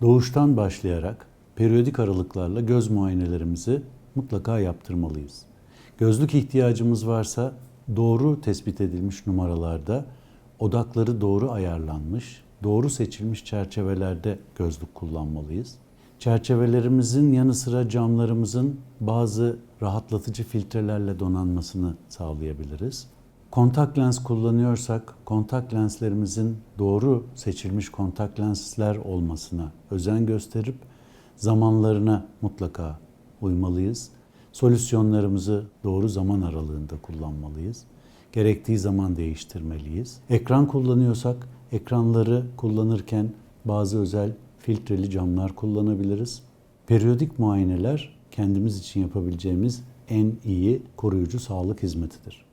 Doğuştan başlayarak periyodik aralıklarla göz muayenelerimizi mutlaka yaptırmalıyız. Gözlük ihtiyacımız varsa doğru tespit edilmiş numaralarda odakları doğru ayarlanmış, doğru seçilmiş çerçevelerde gözlük kullanmalıyız. Çerçevelerimizin yanı sıra camlarımızın bazı rahatlatıcı filtrelerle donanmasını sağlayabiliriz. Kontak lens kullanıyorsak kontak lenslerimizin doğru seçilmiş kontak lensler olmasına özen gösterip zamanlarına mutlaka uymalıyız. Solüsyonlarımızı doğru zaman aralığında kullanmalıyız. Gerektiği zaman değiştirmeliyiz. Ekran kullanıyorsak ekranları kullanırken bazı özel filtreli camlar kullanabiliriz. Periyodik muayeneler kendimiz için yapabileceğimiz en iyi koruyucu sağlık hizmetidir.